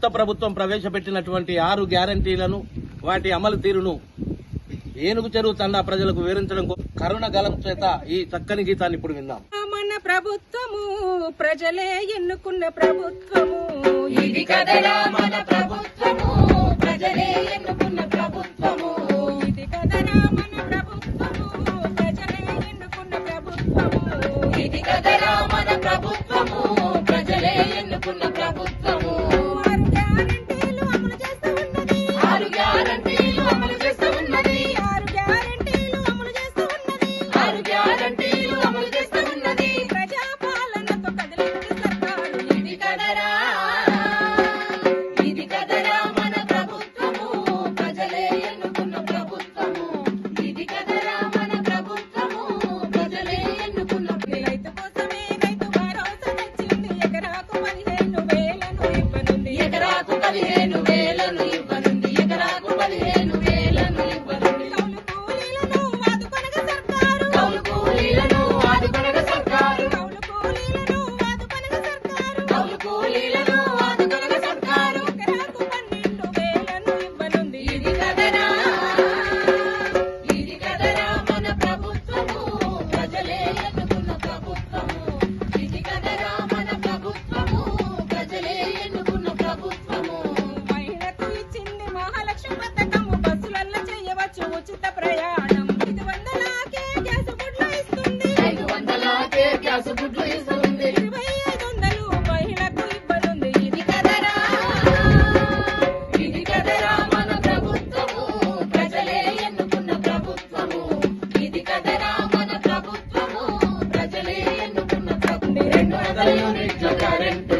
కొత్త ప్రభుత్వం ప్రవేశపెట్టినటువంటి ఆరు గ్యారంటీలను వాటి అమలు తీరును ఏనుగు చెరువు తండా ప్రజలకు వివరించడం కరుణ గలం చేత ఈ చక్కని గీతాన్ని ఇప్పుడు విందాం. మన ప్రభుత్వము ప్రజలే ఎన్నుకున్న ప్రభుత్వము. ఇది కదలా మన ప్రభుత్వము ప్రజలే ఎన్నుకున్న ప్రభుత్వము. ఇది కదలా మన ప్రభుత్వము ప్రజలే ఎన్నుకున్న ప్రభుత్వము. ఇది కదలా మన ప్రభుత్వం గోలీలలో the it.